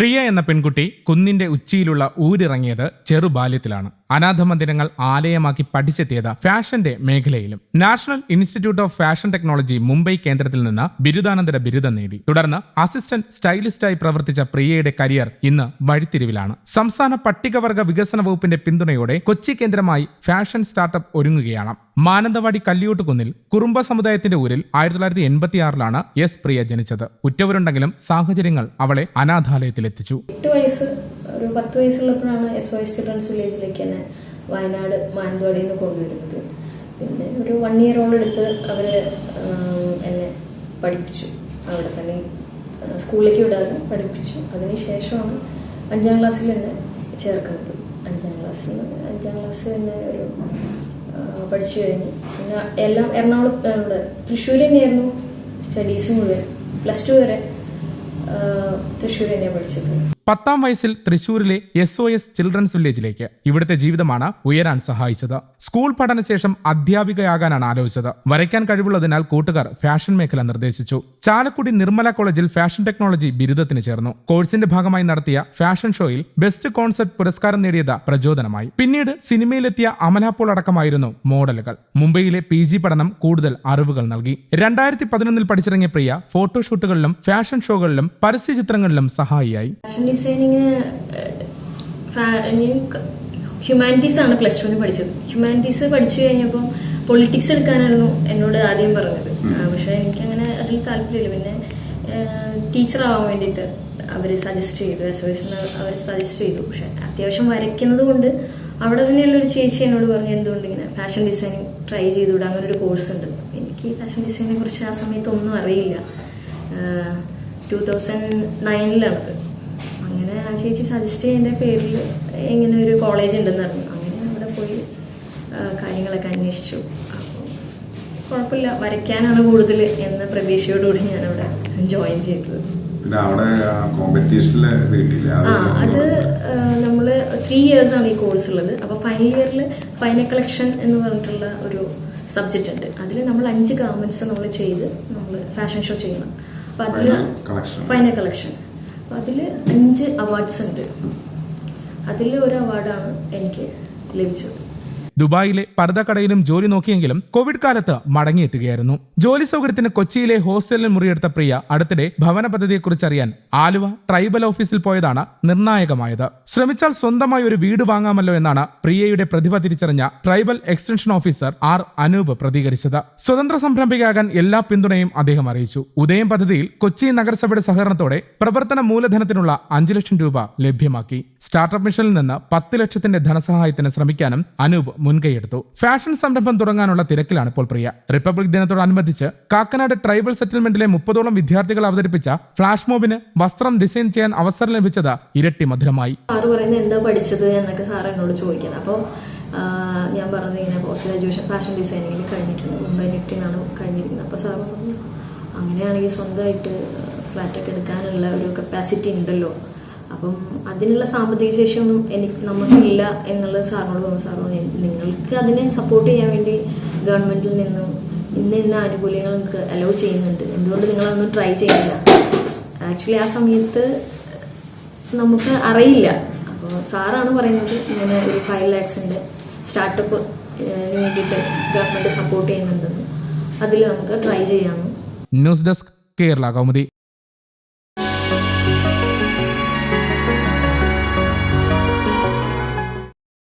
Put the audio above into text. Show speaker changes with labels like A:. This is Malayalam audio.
A: പ്രിയ എന്ന പെൺകുട്ടി കുന്നിന്റെ ഉച്ചിയിലുള്ള ഊരിറങ്ങിയത് ചെറുബാല്യത്തിലാണ്. അനാഥ മന്ദിരങ്ങൾ ആലയമാക്കി പഠിച്ചെത്തിയത് ഫാഷന്റെ മേഖലയിലും. National Institute of Fashion Technology Mumbai കേന്ദ്രത്തിൽ നിന്ന് ബിരുദാനന്തര ബിരുദം നേടി. തുടർന്ന് അസിസ്റ്റന്റ് സ്റ്റൈലിസ്റ്റായി പ്രവർത്തിച്ച പ്രിയയുടെ കരിയർ ഇന്ന് വഴിത്തിരിവിലാണ്. സംസ്ഥാന പട്ടികവർഗ വികസന വകുപ്പിന്റെ പിന്തുണയോടെ കൊച്ചി കേന്ദ്രമായി ഫാഷൻ സ്റ്റാർട്ടപ്പ് ഒരുങ്ങുകയാണ്. മാനന്തവാടി കല്ലിയോട്ടുകുന്നിൽ കുറുമ്പ സമുദായത്തിന്റെ ഊരിൽ ആയിരത്തി തൊള്ളായിരത്തി എൺപത്തിയാറിലാണ് എസ് പ്രിയ ജനിച്ചത്. ഉറ്റവരുണ്ടെങ്കിലും സാഹചര്യങ്ങൾ അവളെ അനാഥാലയത്തിലെത്തിച്ചു.
B: ഒരു പത്ത് വയസ്സുള്ളപ്പോഴാണ് എസ് ഒ എസ് ചിൽഡ്രൻസ് വില്ലേജിലേക്ക് തന്നെ വയനാട് മാനന്തവാടിയിൽ നിന്ന് കൊണ്ടുവരുന്നത്. പിന്നെ ഒരു വൺ ഇയറോളം എടുത്ത് അവർ എന്നെ പഠിപ്പിച്ചു. അവിടെ തന്നെ സ്കൂളിലേക്ക് വിടാതെ പഠിപ്പിച്ചു. അതിനുശേഷമാണ് അഞ്ചാം ക്ലാസ്സിൽ എന്നെ ചേർക്കുന്നത്. അഞ്ചാം ക്ലാസ്സിൽ അഞ്ചാം ക്ലാസ് തന്നെ ഒരു പഠിച്ചു കഴിഞ്ഞ്. പിന്നെ എല്ലാം എറണാകുളം ഇവിടെ തൃശ്ശൂർ തന്നെയായിരുന്നു സ്റ്റഡീസ് മുഴുവൻ. പ്ലസ് ടു വരെ തൃശ്ശൂർ തന്നെയാണ് പഠിച്ചത്.
A: പത്താം വയസ്സിൽ തൃശൂരിലെ എസ് ഒ എസ് ചിൽഡ്രൻസ് വില്ലേജിലേക്ക് ഇവിടുത്തെ ജീവിതമാണ് ഉയരാൻ സഹായിച്ചത്. സ്കൂൾ പഠനശേഷം അധ്യാപികയാകാനാണ് ആലോചിച്ചത്. വരയ്ക്കാൻ കഴിവുള്ളതിനാൽ കൂട്ടുകാർ ഫാഷൻ മേഖല നിർദ്ദേശിച്ചു. ചാലക്കുടി നിർമ്മല കോളേജിൽ ഫാഷൻ ടെക്നോളജി ബിരുദത്തിന് ചേർന്നു. കോഴ്സിന്റെ ഭാഗമായി നടത്തിയ ഫാഷൻ ഷോയിൽ ബെസ്റ്റ് കോൺസെപ്റ്റ് പുരസ്കാരം നേടിയത് പ്രചോദനമായി. പിന്നീട് സിനിമയിലെത്തിയ അമലാപ്പോൾ അടക്കമായിരുന്നു മോഡലുകൾ. മുംബൈയിലെ പി ജി പഠനം കൂടുതൽ അറിവുകൾ നൽകി. രണ്ടായിരത്തി പതിനൊന്നിൽ പഠിച്ചിറങ്ങിയ പ്രിയ ഫോട്ടോഷൂട്ടുകളിലും ഫാഷൻ ഷോകളിലും പരസ്യ ചിത്രങ്ങളിലും സഹായിയായി
B: ഡിസൈനിങ് ഹ്യൂമാനിറ്റീസ് ആണ് പ്ലസ് ടുവിന് പഠിച്ചത്. ഹ്യൂമാനിറ്റീസ് പഠിച്ചു കഴിഞ്ഞപ്പോൾ പൊളിറ്റിക്സ് എടുക്കാനായിരുന്നു എന്നോട് ആദ്യം പറഞ്ഞത്. പക്ഷെ എനിക്ക് അങ്ങനെ അതിൽ താല്പര്യമില്ല. പിന്നെ ടീച്ചർ ആവാൻ വേണ്ടിയിട്ട് അവർ സജസ്റ്റ് ചെയ്തു. എസ് അവർ സജസ്റ്റ് ചെയ്തു. പക്ഷെ അത്യാവശ്യം വരയ്ക്കുന്നത് കൊണ്ട് അവിടെ തന്നെയുള്ള ഒരു ചേച്ചി എന്നോട് പറഞ്ഞു എന്തുകൊണ്ട് ഇങ്ങനെ ഫാഷൻ ഡിസൈനിങ് ട്രൈ ചെയ്തുകൂടെ? അങ്ങനെ ഒരു കോഴ്സ് ഉണ്ട്. എനിക്ക് ഫാഷൻ ഡിസൈനിനെ കുറിച്ച് ആ സമയത്ത് ഒന്നും അറിയില്ല. ടൂ തൗസൻഡ് നയനിലാണത് അങ്ങനെ ആ ചേച്ചി സജസ്റ്റ് ചെയ്യുന്ന പേരിൽ ഇങ്ങനെ ഒരു കോളേജ് ഉണ്ടെന്ന് പറഞ്ഞു. അങ്ങനെ അവിടെ പോയി കാര്യങ്ങളൊക്കെ അന്വേഷിച്ചു. അപ്പോൾ കുഴപ്പമില്ല വരയ്ക്കാനാണ് കൂടുതൽ എന്ന പ്രതീക്ഷയോടുകൂടി ഞാനവിടെ ജോയിൻ ചെയ്തത്. ആ അത് നമ്മൾ ത്രീ ഇയേഴ്സ് ആണ് ഈ കോഴ്സ് ഉള്ളത്. അപ്പോൾ ഫൈനൽ ഇയറിൽ ഫൈനൽ കളക്ഷൻ എന്ന് പറഞ്ഞിട്ടുള്ള ഒരു സബ്ജക്റ്റ് ഉണ്ട്. അതിൽ നമ്മൾ അഞ്ച് ഗാർമെന്റ്സ് നമ്മൾ ചെയ്ത് നമ്മൾ ഫാഷൻ ഷോ ചെയ്യണം. അപ്പോൾ അതിൽ ഫൈനൽ കളക്ഷൻ അതിൽ അഞ്ച് അവാർഡ്സ് ഉണ്ട്. അതിൽ ഒരു അവാർഡാണ് എനിക്ക് ലഭിച്ചത്.
A: ദുബായിലെ പർദ്ദക്കടയിലും ജോലി നോക്കിയെങ്കിലും കോവിഡ് കാലത്ത് മടങ്ങിയെത്തുകയായിരുന്നു. ജോലി സൗകര്യത്തിന് കൊച്ചിയിലെ ഹോസ്റ്റലിൽ മുറിയെടുത്ത പ്രിയ അടുത്തിടെ ഭവന പദ്ധതിയെക്കുറിച്ച് അറിയാൻ ആലുവ ട്രൈബൽ ഓഫീസിൽ പോയതാണ് നിർണായകമായത്. ശ്രമിച്ചാൽ സ്വന്തമായി ഒരു വീട് വാങ്ങാമല്ലോ എന്നാണ് പ്രിയയുടെ പ്രതിഭ തിരിച്ചറിഞ്ഞ tribal extension officer R Anoop പ്രതികരിച്ചത്. സ്വതന്ത്ര സംരംഭകയാകാൻ എല്ലാ പിന്തുണയും അദ്ദേഹം അറിയിച്ചു. ഉദയം പദ്ധതിയിൽ കൊച്ചി നഗരസഭയുടെ സഹകരണത്തോടെ പ്രവർത്തന മൂലധനത്തിനുള്ള അഞ്ചു ലക്ഷം രൂപ ലഭ്യമാക്കി. സ്റ്റാർട്ടപ്പ് മിഷനിൽ നിന്ന് പത്ത് ലക്ഷത്തിന്റെ ധനസഹായത്തിന് ശ്രമിക്കാനും അനൂപ് മുൻകൈയെടുത്തു. ഫാഷൻ സംരംഭം തുടങ്ങാനുള്ള തിരക്കിലാണ് ഇപ്പോൾ പ്രിയ. റിപ്പബ്ലിക് ദിനത്തോടനുബന്ധിച്ച് കാക്കനാട് ട്രൈബൽ സെറ്റിൽമെന്റിലെ മുപ്പതോളം വിദ്യാർത്ഥികൾ അവതരിപ്പിച്ച ഫ്ലാഷ് മോബിന് വസ്ത്രം ഡിസൈൻ ചെയ്യാൻ അവസരം ലഭിച്ചത് ഇരട്ടി മധുരമായി.
B: സാറ് പറയുന്നത് എന്താ പഠിച്ചത് എന്നൊക്കെ സാർ എന്നോട് ചോദിക്കുന്നത്. അപ്പോൾ ഞാൻ പറഞ്ഞത് ഇങ്ങനെ പോസ്റ്റ് ഗ്രാജുവേഷൻ ഫാഷൻ ഡിസൈനിങ്ങിൽ കഴിഞ്ഞിട്ടുണ്ട്. മുംബൈ നിഫ്റ്റി നിന്നാണ് കഴിഞ്ഞിരിക്കുന്നത്. അപ്പോൾ സാർ പറഞ്ഞു അങ്ങനെയാണെങ്കിൽ സ്വന്തമായിട്ട് ഫ്ലാറ്റൊക്കെ എടുക്കാനുള്ള ഒരു കപ്പാസിറ്റി ഉണ്ടല്ലോ. അപ്പം അതിനുള്ള സാമ്പത്തിക ശേഷിയൊന്നും എനിക്ക് നമുക്കില്ല എന്നുള്ളത് സാറിനോട് പറഞ്ഞു. സാർ നിങ്ങൾക്ക് അതിനെ സപ്പോർട്ട് ചെയ്യാൻ വേണ്ടി ഗവൺമെന്റിൽ നിന്നും ഇന്ന ഇന്ന ആനുകൂല്യങ്ങൾ നിങ്ങൾക്ക് അലോ ചെയ്യുന്നുണ്ട്. എന്തുകൊണ്ട് നിങ്ങൾ അതൊന്നും ട്രൈ ചെയ്യില്ല ആക്ച്വലി ആ സമയത്ത് നമുക്ക് അറിയില്ല. അപ്പോൾ സാറാണ് പറയുന്നത് ഇങ്ങനെ ഒരു ഫൈവ് ലാക്സിന്റെ സ്റ്റാർട്ടപ്പ് വേണ്ടിയിട്ട് ഗവൺമെന്റ് സപ്പോർട്ട് ചെയ്യുന്നുണ്ടെന്ന്. അതിൽ നമുക്ക് ട്രൈ ചെയ്യാമെന്ന്
A: ന്യൂസ് ഡെസ്ക് കേരള കൗമുദി